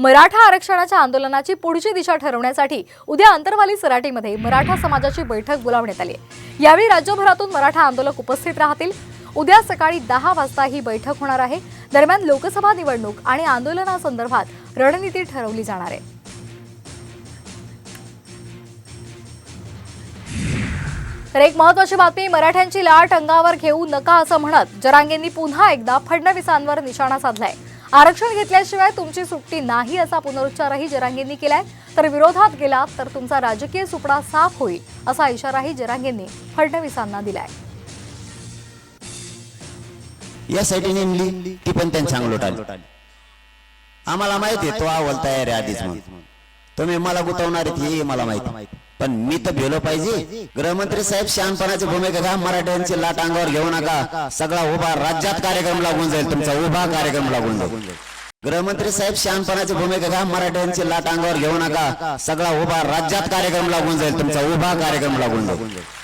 मराठा आरक्षणाच्या आंदोलनाची पुढची दिशा ठरवण्यासाठी उद्या अंतरवाली सराटीमध्ये मराठा समाजाची बैठक बोलावण्यात आली आहे. यावेळी राज्यभरातून मराठा आंदोलक उपस्थित राहतील. उद्या सकाळी दहा वाजता ही बैठक होणार आहे. दरम्यान लोकसभा निवडणूक आणि आंदोलनासंदर्भात रणनीती ठरवली जाणार आहे. तर एक महत्वाची बातमी मराठ्यांची लाट अंगावर घेऊ नका असं म्हणत जरांगेंनी पुन्हा एकदा फडणवीसांवर निशाणा साधलाय. आरक्षण घेतल्याशिवाय तुमची सुट्टी नाही असा पुनरुच्चारही जरांगेंनी केलाय. तर विरोधात गेलात तर तुमचा राजकीय सुपडा साफ होईल असा इशाराही जरांगेंनी फडणवीसांना दिलाय. यासाठी नेमली ती पण त्यांनी चांगलं आली. आम्हाला माहिती तो अहवाल तयार आहे आधीच म्हणून. तुम्ही मला गुतवणार हे मला माहिती पण मी तर भेलो पाहिजे. गृहमंत्री साहेब शहाणपणाची भूमिका घ्या. मराठ्यांची लाट अंगावर घेऊ नका. सगळा उभा राज्यात कार्यक्रम लागून जाईल. तुमचा उभा कार्यक्रम लागून जाईल. गृहमंत्री साहेब शहाणपणाची भूमिका घ्या. मराठ्यांची लाट अंगावर घेऊ नका. सगळा उभा राज्यात कार्यक्रम लागून जाईल. तुमचा उभा कार्यक्रम लागून जाईल.